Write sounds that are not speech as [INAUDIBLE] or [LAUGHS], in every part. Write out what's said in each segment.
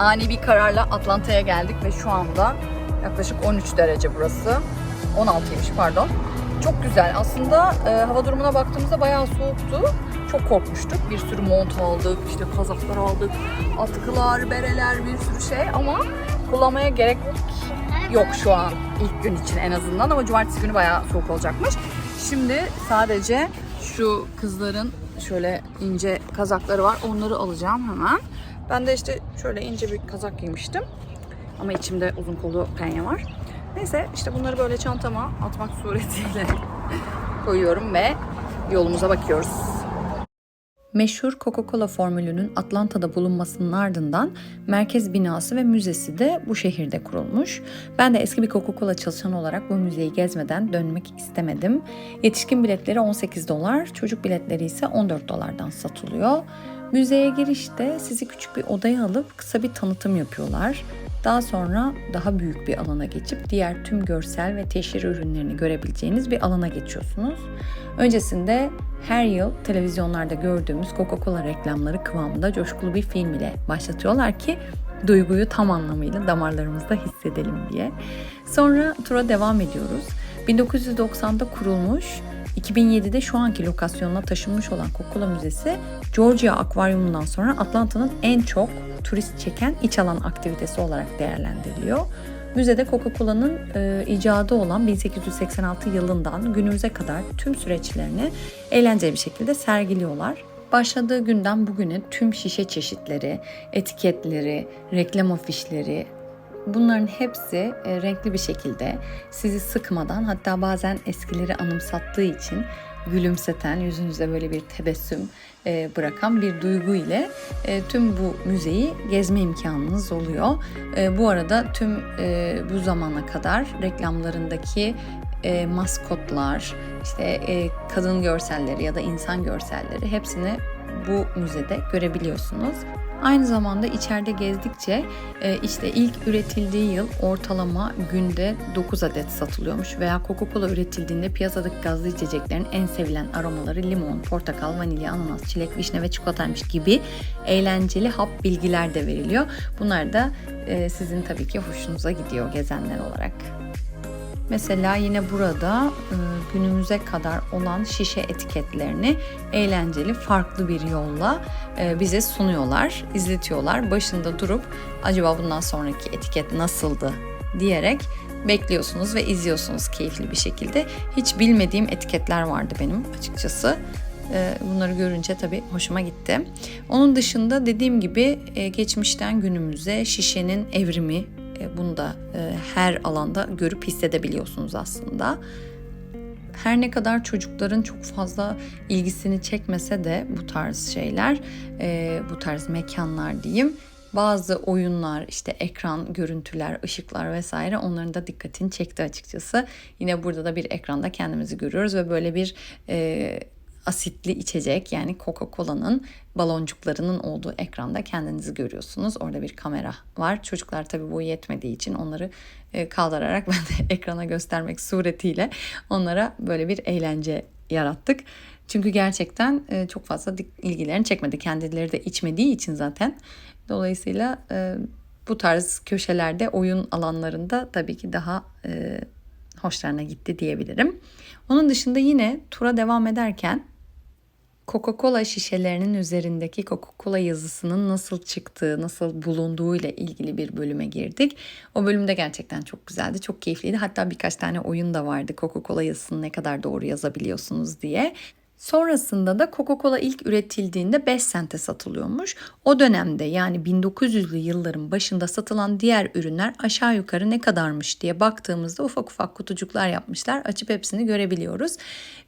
ani bir kararla Atlanta'ya geldik ve şu anda yaklaşık 13 derece burası. 16'ymış pardon. Çok güzel. Aslında e, hava durumuna baktığımızda bayağı soğuktu. Çok korkmuştuk. Bir sürü mont aldık, işte kazaklar aldık, atkılar, bereler, bir sürü şey ama kullanmaya gerek yok şu an ilk gün için en azından ama cumartesi günü bayağı soğuk olacakmış. Şimdi sadece şu kızların şöyle ince kazakları var. Onları alacağım hemen. Ben de işte şöyle ince bir kazak giymiştim. Ama içimde uzun kollu penye var. Neyse işte bunları böyle çantama atmak suretiyle [LAUGHS] koyuyorum ve yolumuza bakıyoruz. Meşhur Coca-Cola formülünün Atlanta'da bulunmasının ardından merkez binası ve müzesi de bu şehirde kurulmuş. Ben de eski bir Coca-Cola çalışanı olarak bu müzeyi gezmeden dönmek istemedim. Yetişkin biletleri 18 dolar, çocuk biletleri ise 14 dolardan satılıyor. Müzeye girişte sizi küçük bir odaya alıp kısa bir tanıtım yapıyorlar. Daha sonra daha büyük bir alana geçip diğer tüm görsel ve teşhir ürünlerini görebileceğiniz bir alana geçiyorsunuz. Öncesinde her yıl televizyonlarda gördüğümüz Coca-Cola reklamları kıvamında coşkulu bir film ile başlatıyorlar ki duyguyu tam anlamıyla damarlarımızda hissedelim diye. Sonra tura devam ediyoruz. 1990'da kurulmuş, 2007'de şu anki lokasyonuna taşınmış olan Coca-Cola Müzesi, Georgia Akvaryumundan sonra Atlanta'nın en çok turist çeken iç alan aktivitesi olarak değerlendiriliyor. Müzede Coca-Cola'nın e, icadı olan 1886 yılından günümüze kadar tüm süreçlerini eğlenceli bir şekilde sergiliyorlar. Başladığı günden bugüne tüm şişe çeşitleri, etiketleri, reklam afişleri, bunların hepsi e, renkli bir şekilde sizi sıkmadan hatta bazen eskileri anımsattığı için gülümseten, yüzünüze böyle bir tebessüm e, bırakan bir duygu ile e, tüm bu müzeyi gezme imkanınız oluyor. Bu arada tüm bu zamana kadar reklamlarındaki maskotlar, işte kadın görselleri ya da insan görselleri hepsini bu müzede görebiliyorsunuz. Aynı zamanda içeride gezdikçe e, işte ilk üretildiği yıl ortalama günde 9 adet satılıyormuş veya Coca-Cola üretildiğinde piyasadaki gazlı içeceklerin en sevilen aromaları limon, portakal, vanilya, ananas, çilek, vişne ve çikolataymış gibi eğlenceli hap bilgiler de veriliyor. Bunlar da e, sizin tabii ki hoşunuza gidiyor gezenler olarak. Mesela yine burada e, günümüze kadar olan şişe etiketlerini eğlenceli farklı bir yolla e, bize sunuyorlar, izletiyorlar. Başında durup acaba bundan sonraki etiket nasıldı diyerek bekliyorsunuz ve izliyorsunuz keyifli bir şekilde. Hiç bilmediğim etiketler vardı benim açıkçası. E, Bunları görünce tabii hoşuma gitti. Onun dışında dediğim gibi geçmişten günümüze şişenin evrimi bunu da e, her alanda görüp hissedebiliyorsunuz aslında. Her ne kadar çocukların çok fazla ilgisini çekmese de bu tarz şeyler, e, bu tarz mekanlar diyeyim, bazı oyunlar, işte ekran görüntüler, ışıklar vesaire onların da dikkatini çekti açıkçası. Yine burada da bir ekranda kendimizi görüyoruz ve böyle bir e, asitli içecek yani Coca-Cola'nın baloncuklarının olduğu ekranda kendinizi görüyorsunuz. Orada bir kamera var. Çocuklar tabii bu yetmediği için onları e, kaldırarak [LAUGHS] ben de ekrana göstermek suretiyle onlara böyle bir eğlence yarattık. Çünkü gerçekten e, çok fazla ilgilerini çekmedi. Kendileri de içmediği için zaten. Dolayısıyla e, bu tarz köşelerde oyun alanlarında tabii ki daha hoşlarına gitti diyebilirim. Onun dışında yine tura devam ederken Coca-Cola şişelerinin üzerindeki Coca-Cola yazısının nasıl çıktığı, nasıl bulunduğu ile ilgili bir bölüme girdik. O bölümde gerçekten çok güzeldi, çok keyifliydi. Hatta birkaç tane oyun da vardı Coca-Cola yazısını ne kadar doğru yazabiliyorsunuz diye. Sonrasında da Coca-Cola ilk üretildiğinde 5 sente satılıyormuş. O dönemde yani 1900'lü yılların başında satılan diğer ürünler aşağı yukarı ne kadarmış diye baktığımızda ufak ufak kutucuklar yapmışlar. Açıp hepsini görebiliyoruz.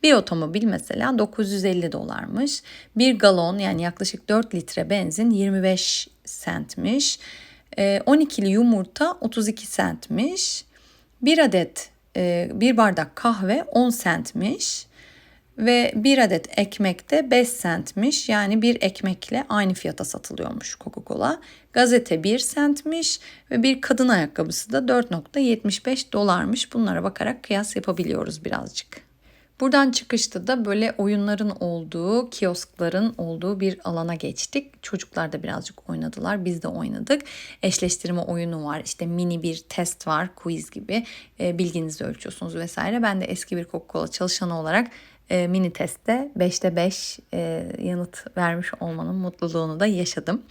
Bir otomobil mesela 950 dolarmış. Bir galon yani yaklaşık 4 litre benzin 25 centmiş. 12'li yumurta 32 centmiş. Bir adet bir bardak kahve 10 centmiş ve bir adet ekmek de 5 centmiş. Yani bir ekmekle aynı fiyata satılıyormuş Coca-Cola. Gazete 1 centmiş ve bir kadın ayakkabısı da 4.75 dolarmış. Bunlara bakarak kıyas yapabiliyoruz birazcık. Buradan çıkışta da böyle oyunların olduğu, kioskların olduğu bir alana geçtik. Çocuklar da birazcık oynadılar, biz de oynadık. Eşleştirme oyunu var, işte mini bir test var, quiz gibi. E, bilginizi ölçüyorsunuz vesaire. Ben de eski bir Coca-Cola çalışanı olarak e, mini testte 5'te 5 e, yanıt vermiş olmanın mutluluğunu da yaşadım.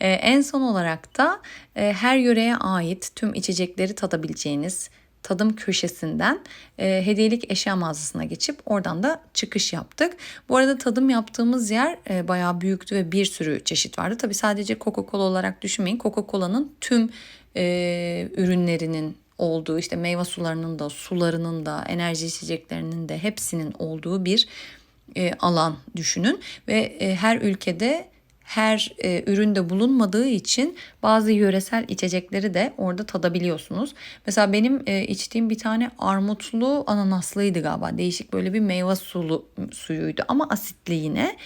E, en son olarak da e, her yöreye ait tüm içecekleri tadabileceğiniz tadım köşesinden e, hediyelik eşya mağazasına geçip oradan da çıkış yaptık. Bu arada tadım yaptığımız yer e, bayağı büyüktü ve bir sürü çeşit vardı. Tabii sadece Coca-Cola olarak düşünmeyin. Coca-Cola'nın tüm e, ürünlerinin olduğu işte meyve sularının da sularının da enerji içeceklerinin de hepsinin olduğu bir e, alan düşünün ve e, her ülkede her e, üründe bulunmadığı için bazı yöresel içecekleri de orada tadabiliyorsunuz. Mesela benim e, içtiğim bir tane armutlu ananaslıydı galiba. Değişik böyle bir meyve sulu suyuydu ama asitli yine.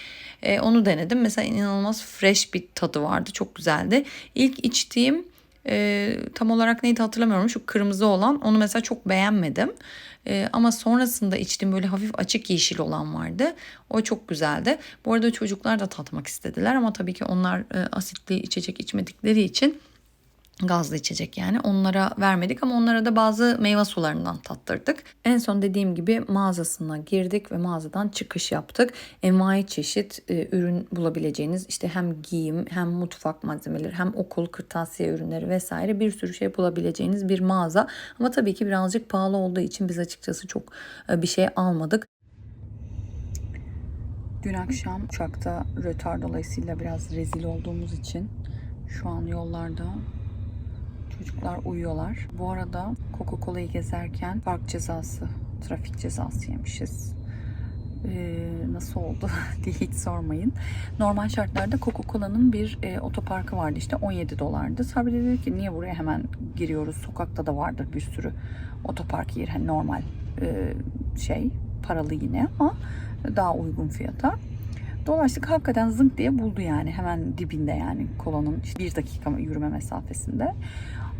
E, onu denedim. Mesela inanılmaz fresh bir tadı vardı. Çok güzeldi. İlk içtiğim e, tam olarak neydi hatırlamıyorum. Şu kırmızı olan onu mesela çok beğenmedim. E, ama sonrasında içtiğim böyle hafif açık yeşil olan vardı. O çok güzeldi. Bu arada çocuklar da tatmak istediler ama tabii ki onlar e, asitli içecek içmedikleri için gazlı içecek yani onlara vermedik ama onlara da bazı meyve sularından tattırdık. En son dediğim gibi mağazasına girdik ve mağazadan çıkış yaptık. Envai çeşit e, ürün bulabileceğiniz işte hem giyim hem mutfak malzemeleri hem okul kırtasiye ürünleri vesaire bir sürü şey bulabileceğiniz bir mağaza. Ama tabii ki birazcık pahalı olduğu için biz açıkçası çok e, bir şey almadık. Dün akşam uçakta rötar dolayısıyla biraz rezil olduğumuz için şu an yollarda Çocuklar uyuyorlar. Bu arada Coca-Cola'yı gezerken park cezası, trafik cezası yemişiz. Ee, nasıl oldu [LAUGHS] diye hiç sormayın. Normal şartlarda Coca-Cola'nın bir e, otoparkı vardı işte 17 dolardı. Sabri dedi ki niye buraya hemen giriyoruz? Sokakta da vardır bir sürü otopark yeri. Hani normal e, şey paralı yine ama daha uygun fiyata. Dolaştık hakikaten zınk diye buldu yani hemen dibinde yani kolanın işte bir dakika yürüme mesafesinde.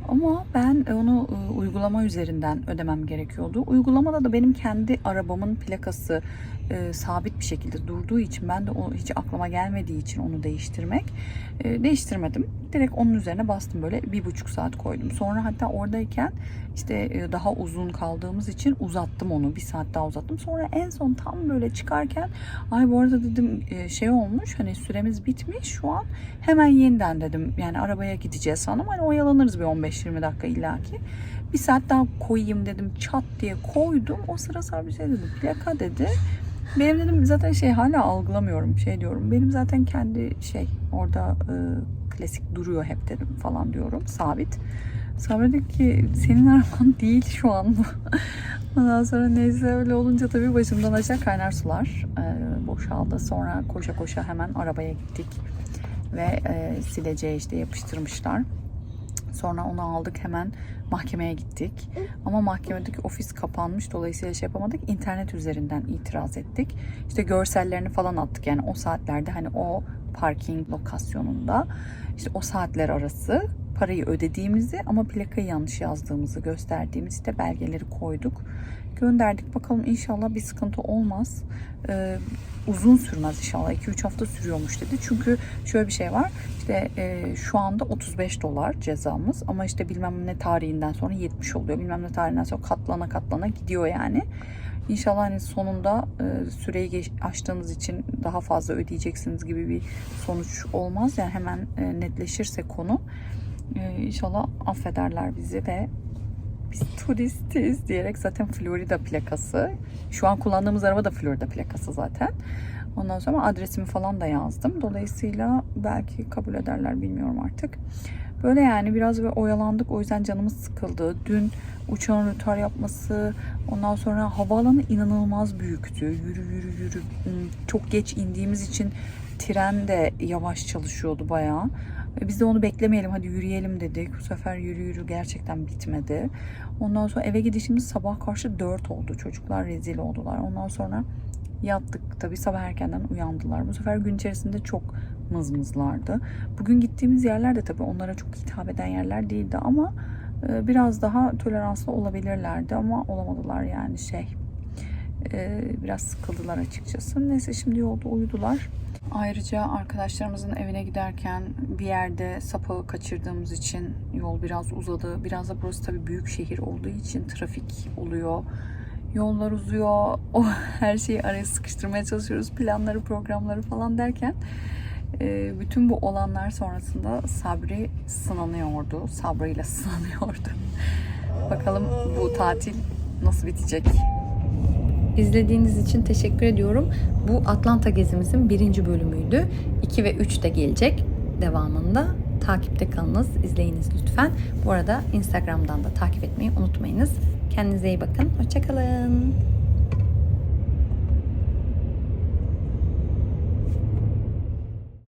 Ama ben onu e, uygulama üzerinden ödemem gerekiyordu. Uygulamada da benim kendi arabamın plakası e, sabit bir şekilde durduğu için ben de o hiç aklıma gelmediği için onu değiştirmek e, değiştirmedim. Direkt onun üzerine bastım böyle bir buçuk saat koydum. Sonra hatta oradayken işte e, daha uzun kaldığımız için uzattım onu bir saat daha uzattım. Sonra en son tam böyle çıkarken ay bu arada dedim e, şey olmuş hani süremiz bitmiş şu an hemen yeniden dedim yani arabaya gideceğiz sanırım hani oyalanırız bir 15-20 dakika illaki. Bir saat daha koyayım dedim çat diye koydum. O sıra sarı şey dedi plaka dedi. Benim dedim zaten şey hala algılamıyorum şey diyorum. Benim zaten kendi şey orada e, klasik duruyor hep dedim falan diyorum sabit. Sabri dedi ki senin araban [LAUGHS] değil şu an bu. [LAUGHS] Ondan sonra neyse öyle olunca tabii başımdan aşağı kaynar sular e, boşaldı. Sonra koşa koşa hemen arabaya gittik ve e, sileceğe işte yapıştırmışlar. Sonra onu aldık hemen mahkemeye gittik. Ama mahkemedeki ofis kapanmış dolayısıyla şey yapamadık. İnternet üzerinden itiraz ettik. İşte görsellerini falan attık yani o saatlerde hani o parking lokasyonunda işte o saatler arası parayı ödediğimizi ama plakayı yanlış yazdığımızı gösterdiğimiz işte belgeleri koyduk. Gönderdik bakalım inşallah bir sıkıntı olmaz. Ee, uzun sürmez inşallah 2-3 hafta sürüyormuş dedi. Çünkü şöyle bir şey var işte e, şu anda 35 dolar cezamız ama işte bilmem ne tarihinden sonra 70 oluyor. Bilmem ne tarihinden sonra katlana katlana gidiyor yani. İnşallah hani sonunda e, süreyi geç, aştığınız için daha fazla ödeyeceksiniz gibi bir sonuç olmaz. Yani hemen e, netleşirse konu e, inşallah affederler bizi ve biz turistiz diyerek zaten Florida plakası. Şu an kullandığımız araba da Florida plakası zaten. Ondan sonra adresimi falan da yazdım. Dolayısıyla belki kabul ederler bilmiyorum artık. Böyle yani biraz böyle oyalandık. O yüzden canımız sıkıldı. Dün uçağın rötar yapması, ondan sonra havaalanı inanılmaz büyüktü. Yürü yürü yürü. Hmm, çok geç indiğimiz için tren de yavaş çalışıyordu bayağı. Biz de onu beklemeyelim hadi yürüyelim dedik. Bu sefer yürü yürü gerçekten bitmedi. Ondan sonra eve gidişimiz sabah karşı 4 oldu. Çocuklar rezil oldular. Ondan sonra yattık. Tabii sabah erkenden uyandılar. Bu sefer gün içerisinde çok mızmızlardı. Bugün gittiğimiz yerler de tabii onlara çok hitap eden yerler değildi ama e, biraz daha toleranslı olabilirlerdi ama olamadılar yani şey Ee, biraz sıkıldılar açıkçası. Neyse şimdi yolda uyudular. Ayrıca arkadaşlarımızın evine giderken bir yerde sapağı kaçırdığımız için yol biraz uzadı. Biraz da burası tabii büyük şehir olduğu için trafik oluyor. Yollar uzuyor. [LAUGHS] O her şeyi araya sıkıştırmaya çalışıyoruz. Planları, programları falan derken e, bütün bu olanlar sonrasında Sabri sınanıyordu. Sabrıyla [LAUGHS] sınanıyordu. Bakalım bu tatil nasıl bitecek? İzlediğiniz için teşekkür ediyorum. Bu Atlanta gezimizin birinci bölümüydü. 2 ve 3 de gelecek devamında. Takipte kalınız, izleyiniz lütfen. Bu arada Instagram'dan da takip etmeyi unutmayınız. Kendinize iyi bakın. Hoşçakalın.